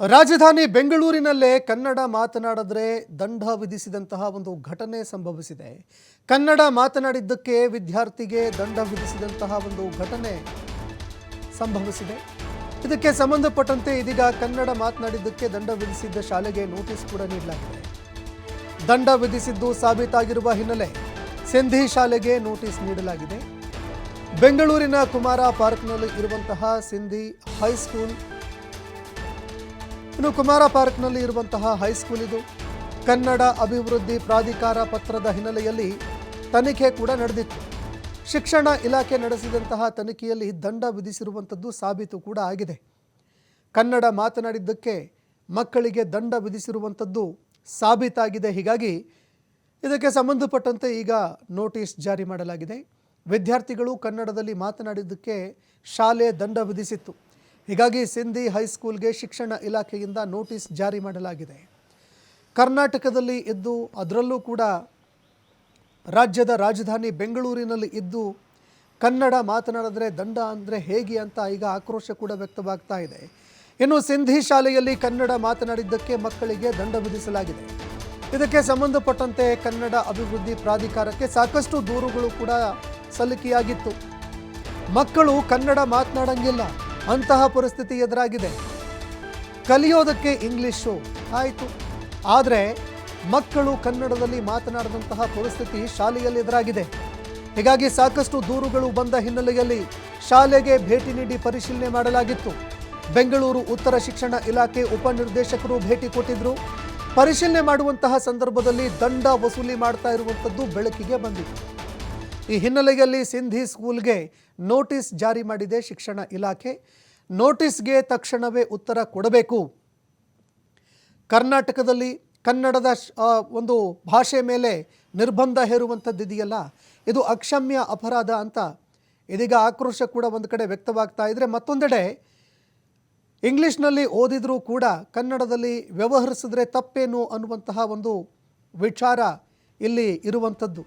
ರಾಜಧಾನಿ ಬೆಂಗಳೂರಿನಲ್ಲೇ ಕನ್ನಡ ಮಾತನಾಡಿದ್ರೆ ದಂಡ ವಿಧಿಸಿದಂತಹ ಒಂದು ಘಟನೆ ಸಂಭವಿಸಿದೆ. ಕನ್ನಡ ಮಾತನಾಡಿದ್ದಕ್ಕೆ ವಿದ್ಯಾರ್ಥಿಗೆ ದಂಡ ವಿಧಿಸಿದಂತಹ ಒಂದು ಘಟನೆ ಸಂಭವಿಸಿದೆ. ಇದಕ್ಕೆ ಸಂಬಂಧಪಟ್ಟಂತೆ ಇದೀಗ ಕನ್ನಡ ಮಾತನಾಡಿದ್ದಕ್ಕೆ ದಂಡ ವಿಧಿಸಿದ್ದ ಶಾಲೆಗೆ ನೋಟಿಸ್ ಕೂಡ ನೀಡಲಾಗಿದೆ. ದಂಡ ವಿಧಿಸಿದ್ದು ಸಾಬೀತಾಗಿರುವ ಹಿನ್ನೆಲೆ ಸಿಂಧಿ ಶಾಲೆಗೆ ನೋಟಿಸ್ ನೀಡಲಾಗಿದೆ. ಬೆಂಗಳೂರಿನ ಕುಮಾರ ಪಾರ್ಕ್ನಲ್ಲಿ ಇರುವಂತಹ ಸಿಂಧಿ ಹೈಸ್ಕೂಲ್ ಇನ್ನು ಕುಮಾರ ಪಾರ್ಕ್ನಲ್ಲಿ ಇರುವಂತಹ ಹೈಸ್ಕೂಲ್ ಇದು. ಕನ್ನಡ ಅಭಿವೃದ್ಧಿ ಪ್ರಾಧಿಕಾರ ಪತ್ರದ ಹಿನ್ನೆಲೆಯಲ್ಲಿ ತನಿಖೆ ಕೂಡ ನಡೆದಿತ್ತು. ಶಿಕ್ಷಣ ಇಲಾಖೆ ನಡೆಸಿದಂತಹ ತನಿಖೆಯಲ್ಲಿ ದಂಡ ವಿಧಿಸಿರುವಂಥದ್ದು ಸಾಬೀತು ಕೂಡ ಆಗಿದೆ. ಕನ್ನಡ ಮಾತನಾಡಿದ್ದಕ್ಕೆ ಮಕ್ಕಳಿಗೆ ದಂಡ ವಿಧಿಸಿರುವಂಥದ್ದು ಸಾಬೀತಾಗಿದೆ. ಹೀಗಾಗಿ ಇದಕ್ಕೆ ಸಂಬಂಧಪಟ್ಟಂತೆ ಈಗ ನೋಟಿಸ್ ಜಾರಿ ಮಾಡಲಾಗಿದೆ. ವಿದ್ಯಾರ್ಥಿಗಳು ಕನ್ನಡದಲ್ಲಿ ಮಾತನಾಡಿದ್ದಕ್ಕೆ ಶಾಲೆ ದಂಡ ವಿಧಿಸಿತ್ತು. ಹೀಗಾಗಿ ಸಿಂಧಿ ಹೈಸ್ಕೂಲ್ಗೆ ಶಿಕ್ಷಣ ಇಲಾಖೆಯಿಂದ ನೋಟಿಸ್ ಜಾರಿ ಮಾಡಲಾಗಿದೆ. ಕರ್ನಾಟಕದಲ್ಲಿ ಇದ್ದು ಅದರಲ್ಲೂ ಕೂಡ ರಾಜ್ಯದ ರಾಜಧಾನಿ ಬೆಂಗಳೂರಿನಲ್ಲಿ ಇದ್ದು ಕನ್ನಡ ಮಾತನಾಡಿದ್ರೆ ದಂಡ ಅಂದರೆ ಹೇಗೆ ಅಂತ ಈಗ ಆಕ್ರೋಶ ಕೂಡ ವ್ಯಕ್ತವಾಗ್ತಾ ಇದೆ. ಇನ್ನು ಸಿಂಧಿ ಶಾಲೆಯಲ್ಲಿ ಕನ್ನಡ ಮಾತನಾಡಿದ್ದಕ್ಕೆ ಮಕ್ಕಳಿಗೆ ದಂಡ ವಿಧಿಸಲಾಗಿದೆ. ಇದಕ್ಕೆ ಸಂಬಂಧಪಟ್ಟಂತೆ ಕನ್ನಡ ಅಭಿವೃದ್ಧಿ ಪ್ರಾಧಿಕಾರಕ್ಕೆ ಸಾಕಷ್ಟು ದೂರುಗಳು ಕೂಡ ಸಲ್ಲಿಕೆಯಾಗಿತ್ತು. ಮಕ್ಕಳು ಕನ್ನಡ ಮಾತನಾಡಂಗಿಲ್ಲ. ಅಂತಹ ಪರಿಸ್ಥಿತಿ ಎದುರಾಗಿದೆ. ಕಲಿಯೋದಕ್ಕೆ ಇಂಗ್ಲಿಷು ಆಯಿತು. ಆದರೆ ಮಕ್ಕಳು ಕನ್ನಡದಲ್ಲಿ ಮಾತನಾಡದಂತಹ ಪರಿಸ್ಥಿತಿ ಶಾಲೆಯಲ್ಲಿ ಎದುರಾಗಿದೆ. ಹೀಗಾಗಿ ಸಾಕಷ್ಟು ದೂರುಗಳು ಬಂದ ಹಿನ್ನೆಲೆಯಲ್ಲಿ ಶಾಲೆಗೆ ಭೇಟಿ ನೀಡಿ ಪರಿಶೀಲನೆ ಮಾಡಲಾಗಿತ್ತು. ಬೆಂಗಳೂರು ಉತ್ತರ ಶಿಕ್ಷಣ ಇಲಾಖೆ ಉಪನಿರ್ದೇಶಕರು ಭೇಟಿ ಕೊಟ್ಟಿದ್ರು. ಪರಿಶೀಲನೆ ಮಾಡುವಂತಹ ಸಂದರ್ಭದಲ್ಲಿ ದಂಡ ವಸೂಲಿ ಮಾಡ್ತಾ ಇರುವಂಥದ್ದು ಬೆಳಕಿಗೆ ಬಂದಿತ್ತು. ಈ ಹಿನ್ನೆಲೆಯಲ್ಲಿ ಸಿಂಧಿ ಸ್ಕೂಲ್ಗೆ ನೋಟಿಸ್ ಜಾರಿ ಮಾಡಿದೆ ಶಿಕ್ಷಣ ಇಲಾಖೆ. ನೋಟಿಸ್ಗೆ ತಕ್ಷಣವೇ ಉತ್ತರ ಕೊಡಬೇಕು. ಕರ್ನಾಟಕದಲ್ಲಿ ಕನ್ನಡದ ಒಂದು ಭಾಷೆ ಮೇಲೆ ನಿರ್ಬಂಧ ಹೇರುವಂಥದ್ದು ಇದೆಯಲ್ಲ ಇದು ಅಕ್ಷಮ್ಯ ಅಪರಾಧ ಅಂತ ಇದೀಗ ಆಕ್ರೋಶ ಕೂಡ ಒಂದು ಕಡೆ ವ್ಯಕ್ತವಾಗ್ತಾ ಇದ್ರೆ ಮತ್ತೊಂದೆಡೆ ಇಂಗ್ಲೀಷ್ನಲ್ಲಿ ಓದಿದರೂ ಕೂಡ ಕನ್ನಡದಲ್ಲಿ ವ್ಯವಹರಿಸಿದ್ರೆ ತಪ್ಪೇನು ಅನ್ನುವಂತಹ ಒಂದು ವಿಚಾರ ಇಲ್ಲಿ ಇರುವಂಥದ್ದು.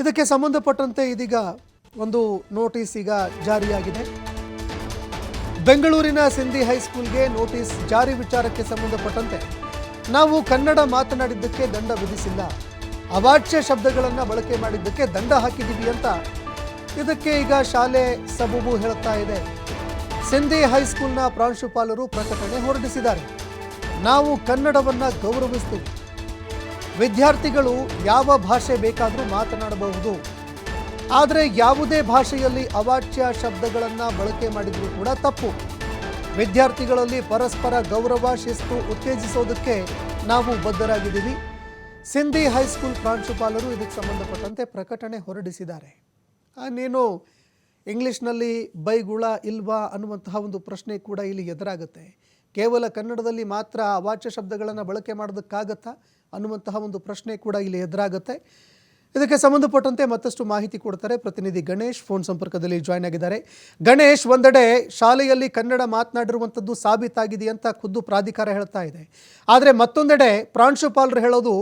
ಇದಕ್ಕೆ ಸಂಬಂಧಪಟ್ಟಂತೆ ಇದೀಗ ಒಂದು ನೋಟಿಸ್ ಈಗ ಜಾರಿಯಾಗಿದೆ. ಬೆಂಗಳೂರಿನ ಸಿಂಧಿ ಹೈಸ್ಕೂಲ್ಗೆ ನೋಟಿಸ್ ಜಾರಿ ವಿಚಾರಕ್ಕೆ ಸಂಬಂಧಪಟ್ಟಂತೆ ನಾವು ಕನ್ನಡ ಮಾತನಾಡಿದ್ದಕ್ಕೆ ದಂಡ ವಿಧಿಸಿಲ್ಲ. ಅವಾಚ್ಯ ಶಬ್ದಗಳನ್ನು ಬಳಕೆ ಮಾಡಿದ್ದಕ್ಕೆ ದಂಡ ಹಾಕಿದ್ದೀವಿ ಅಂತ ಇದಕ್ಕೆ ಈಗ ಶಾಲೆ ಸಬೂಬು ಹೇಳುತ್ತಾ ಇದೆ. ಸಿಂಧಿ ಹೈಸ್ಕೂಲ್ನ ಪ್ರಾಂಶುಪಾಲರು ಪ್ರಕಟಣೆ ಹೊರಡಿಸಿದ್ದಾರೆ. ನಾವು ಕನ್ನಡವನ್ನು ಗೌರವಿಸ್ತೀವಿ. ವಿದ್ಯಾರ್ಥಿಗಳು ಯಾವ ಭಾಷೆ ಬೇಕಾದರೂ ಮಾತನಾಡಬಹುದು. ಆದರೆ ಯಾವುದೇ ಭಾಷೆಯಲ್ಲಿ ಅವಾಚ್ಯ ಶಬ್ದಗಳನ್ನು ಬಳಕೆ ಮಾಡಿದರೂ ಕೂಡ ತಪ್ಪು. ವಿದ್ಯಾರ್ಥಿಗಳಲ್ಲಿ ಪರಸ್ಪರ ಗೌರವ, ಶಿಸ್ತು ಉತ್ತೇಜಿಸೋದಕ್ಕೆ ನಾವು ಬದ್ಧರಾಗಿದ್ದೀವಿ. ಸಿಂಧಿ ಹೈಸ್ಕೂಲ್ ಪ್ರಾಂಶುಪಾಲರು ಇದಕ್ಕೆ ಸಂಬಂಧಪಟ್ಟಂತೆ ಪ್ರಕಟಣೆ ಹೊರಡಿಸಿದ್ದಾರೆ. ನೀನು ಇಂಗ್ಲಿಷ್ನಲ್ಲಿ ಬೈಗುಳ, ಇಲ್ವಾ ಅನ್ನುವಂತಹ ಒಂದು ಪ್ರಶ್ನೆ ಕೂಡ ಇಲ್ಲಿ ಎದುರಾಗುತ್ತೆ. ಕೇವಲ ಕನ್ನಡದಲ್ಲಿ ಮಾತ್ರ ಅವಾಚ್ಯ ಶಬ್ದಗಳನ್ನು ಬಳಕೆ ಮಾಡೋದಕ್ಕಾಗತ್ತಾ? ಅನ್ನುವಂತಹ ಒಂದು ಪ್ರಶ್ನೆ ಕೂಡ ಇಲ್ಲಿ ಎದುರಾಗುತ್ತೆ. ಇದಕ್ಕೆ ಸಂಬಂಧಪಟ್ಟಂತೆ ಮತ್ತಷ್ಟು ಮಾಹಿತಿ ಕೊಡ್ತಾರೆ ಪ್ರತಿನಿಧಿ ಗಣೇಶ್. ಫೋನ್ ಸಂಪರ್ಕದಲ್ಲಿ ಜಾಯ್ನ್ ಆಗಿದ್ದಾರೆ. ಗಣೇಶ್, ಒಂದೆಡೆ ಶಾಲೆಯಲ್ಲಿ ಕನ್ನಡ ಮಾತನಾಡಿರುವಂಥದ್ದು ಸಾಬೀತಾಗಿದೆ ಅಂತ ಖುದ್ದು ಪ್ರಾಧಿಕಾರ ಹೇಳ್ತಾ ಇದೆ. ಆದರೆ ಮತ್ತೊಂದೆಡೆ ಪ್ರಾಂಶುಪಾಲರು ಹೇಳೋದು,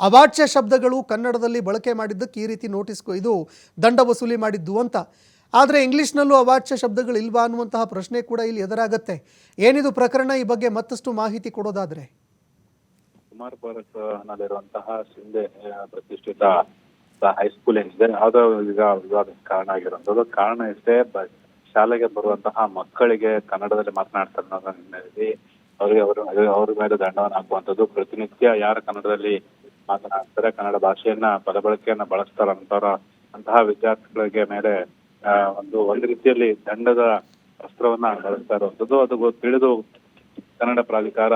ಅವಾಚ್ಯ ಶಬ್ದಗಳು ಕನ್ನಡದಲ್ಲಿ ಬಳಕೆ ಮಾಡಿದ್ದಕ್ಕೆ ಈ ರೀತಿ ನೋಟಿಸ್ ಇದು ದಂಡ ವಸೂಲಿ ಮಾಡಿದ್ದು ಅಂತ. ಆದರೆ ಇಂಗ್ಲೀಷ್ನಲ್ಲೂ ಅವಾಚ್ಯ ಶಬ್ದಗಳು ಇಲ್ವಾ ಅನ್ನುವಂತಹ ಪ್ರಶ್ನೆ ಕೂಡ ಇಲ್ಲಿ ಎದುರಾಗುತ್ತೆ. ಏನಿದು ಪ್ರಕರಣ ಈ ಬಗ್ಗೆ ಮತ್ತಷ್ಟು ಮಾಹಿತಿ ಕೊಡೋದಾದ್ರೆ? ಕುಮಾರ್ ಭಾರತ್ ನಲ್ಲಿರುವಂತಹ ಪ್ರತಿಷ್ಠಿತ ಹೈಸ್ಕೂಲ್ ಏನಿದೆ, ಅದು ಈಗ ವಿವಾದಕ್ಕೆ ಕಾರಣ ಆಗಿರುವಂತದ್ದು ಕಾರಣ ಇಷ್ಟೇ ಶಾಲೆಗೆ ಬರುವಂತಹ ಮಕ್ಕಳಿಗೆ ಕನ್ನಡದಲ್ಲಿ ಮಾತನಾಡ್ತಾರೆ ಅನ್ನೋದನ್ನ ಹಿನ್ನೆಲೆಯಲ್ಲಿ ಅವರಿಗೆ ಅವರು ಅವ್ರ ಮೇಲೆ ದಂಡವನ್ನು ಹಾಕುವಂತದ್ದು ಪ್ರತಿನಿತ್ಯ ಯಾರು ಕನ್ನಡದಲ್ಲಿ ಮಾತನಾಡ್ತಾರೆ, ಕನ್ನಡ ಭಾಷೆಯನ್ನ ಪದಬಳಕೆಯನ್ನ ಬಳಸ್ತಾರಂತಾರ ಅಂತಹ ವಿದ್ಯಾರ್ಥಿಗಳಿಗೆ ಮೇಲೆ ಒಂದು ಒಂದು ರೀತಿಯಲ್ಲಿ ದಂಡದ ಅಸ್ತ್ರವನ್ನ ಬಳಸ್ತಾ ಇರುವಂತದ್ದು ಅದು ತಿಳಿದು ಕನ್ನಡ ಪ್ರಾಧಿಕಾರ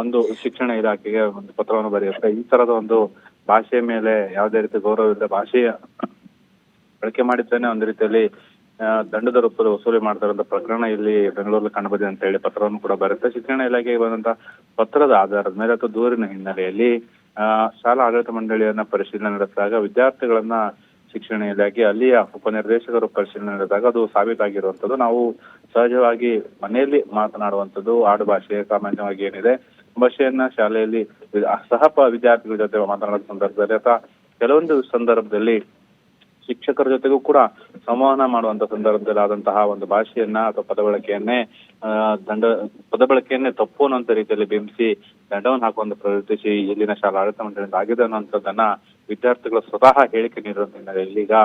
ಒಂದು ಶಿಕ್ಷಣ ಇಲಾಖೆಗೆ ಒಂದು ಪತ್ರವನ್ನು ಬರೆಯುತ್ತೆ. ಈ ತರದ ಒಂದು ಭಾಷೆ ಮೇಲೆ ಯಾವುದೇ ರೀತಿ ಗೌರವವಿಲ್ಲದ ಭಾಷೆಯ ಬಳಕೆ ಮಾಡಿದ್ದೇನೆ ಒಂದು ರೀತಿಯಲ್ಲಿ ದಂಡದ ರೂಪದಲ್ಲಿ ವಸೂಲಿ ಮಾಡ್ತಾರಂತ ಪ್ರಕರಣ ಇಲ್ಲಿ ಬೆಂಗಳೂರಲ್ಲಿ ಕಂಡುಬಂದಿದೆ ಅಂತ ಹೇಳಿ ಪತ್ರವನ್ನು ಕೂಡ ಬರುತ್ತೆ ಶಿಕ್ಷಣ ಇಲಾಖೆಗೆ ಬಂದಂತ ಪತ್ರದ ಆಧಾರದ ಮೇಲೆ ಅಥವಾ ದೂರಿನ ಹಿನ್ನೆಲೆಯಲ್ಲಿ ಶಾಲಾ ಆಡಳಿತ ಮಂಡಳಿಯನ್ನ ಪರಿಶೀಲನೆ ನಡೆಸಿದಾಗ, ವಿದ್ಯಾರ್ಥಿಗಳನ್ನ ಶಿಕ್ಷಣ ಇಲಾಖೆ ಅಲ್ಲಿಯ ಉಪನಿರ್ದೇಶಕರು ಪರಿಶೀಲನೆ ನಡೆದಾಗ ಅದು ಸಾಬೀತಾಗಿರುವಂತದ್ದು ನಾವು ಸಹಜವಾಗಿ ಮನೆಯಲ್ಲಿ ಮಾತನಾಡುವಂಥದ್ದು ಆಡು ಭಾಷೆ ಸಾಮಾನ್ಯವಾಗಿ ಏನಿದೆ. ಭಾಷೆಯನ್ನ ಶಾಲೆಯಲ್ಲಿ ಸಹ ವಿದ್ಯಾರ್ಥಿಗಳ ಜೊತೆ ಮಾತನಾಡೋ ಸಂದರ್ಭದಲ್ಲಿ ಅಥವಾ ಕೆಲವೊಂದು ಸಂದರ್ಭದಲ್ಲಿ ಶಿಕ್ಷಕರ ಜೊತೆಗೂ ಕೂಡ ಸಂವಹನ ಮಾಡುವಂತ ಸಂದರ್ಭದಲ್ಲಿ ಆದಂತಹ ಒಂದು ಭಾಷೆಯನ್ನ ಅಥವಾ ಪದ ಬಳಕೆಯನ್ನೇ ದಂಡ ಪದ ಬಳಕೆಯನ್ನೇ ತಪ್ಪು ಅನ್ನುವಂತ ರೀತಿಯಲ್ಲಿ ಬಿಂಬಿಸಿ ದಂಡವನ್ನು ಹಾಕುವಂತ ಪ್ರವರ್ತಿಸಿ ಇಲ್ಲಿನ ಶಾಲಾ ಆಡಳಿತ ಮಂಡಳಿಯಿಂದ ಆಗಿದೆ ಅನ್ನುವಂಥದ್ದನ್ನ ವಿದ್ಯಾರ್ಥಿಗಳು ಸ್ವತಃ ಹೇಳಿಕೆ ನೀಡುವಂತ ಹಿನ್ನೆಲೆಯಲ್ಲಿ ಈಗ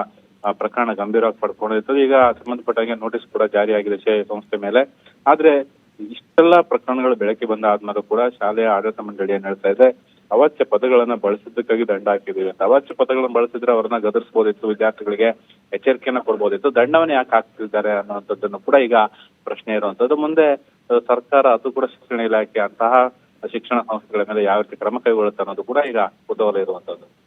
ಪ್ರಕರಣ ಗಂಭೀರವಾಗಿ ಪಡ್ಕೊಂಡಿರ್ತದೆ. ಈಗ ಸಂಬಂಧಪಟ್ಟಂಗೆ ನೋಟಿಸ್ ಕೂಡ ಜಾರಿಯಾಗಿದೆ ಶೇ- ಸಂಸ್ಥೆ ಮೇಲೆ. ಆದ್ರೆ ಇಷ್ಟೆಲ್ಲ ಪ್ರಕರಣಗಳು ಬೆಳಕಿಗೆ ಬಂದ ಆದ್ಮೇಲೂ ಕೂಡ ಶಾಲೆಯ ಆಡಳಿತ ಮಂಡಳಿ ಏನ್ ಹೇಳ್ತಾ ಇದೆ, ಅವಾಚ್ಯ ಪದಗಳನ್ನ ಬಳಸಿದ್ದಕ್ಕಾಗಿ ದಂಡ ಹಾಕಿದ್ದೀವಿ ಅಂತ. ಅವಾಚ್ಯ ಪದಗಳನ್ನ ಬಳಸಿದ್ರೆ ಅವ್ರನ್ನ ಗದರಿಸಬಹುದಿತ್ತು ವಿದ್ಯಾರ್ಥಿಗಳಿಗೆ ಎಚ್ಚರಿಕೆಯನ್ನ ಕೊಡ್ಬೋದಿತ್ತು. ದಂಡವನ್ನ ಯಾಕೆ ಹಾಕ್ತಿದ್ದಾರೆ ಅನ್ನುವಂಥದ್ದನ್ನು ಕೂಡ ಈಗ ಪ್ರಶ್ನೆ ಇರುವಂತದ್ದು ಮುಂದೆ ಸರ್ಕಾರ ಅದು ಕೂಡ ಶಿಕ್ಷಣ ಇಲಾಖೆ ಅಂತಹ ಶಿಕ್ಷಣ ಸಂಸ್ಥೆಗಳ ಮೇಲೆ ಯಾವ ರೀತಿ ಕ್ರಮ ಕೈಗೊಳ್ಳುತ್ತೆ ಅನ್ನೋದು ಕೂಡ ಈಗ ಕುತೂಹಲ ಇರುವಂತದ್ದು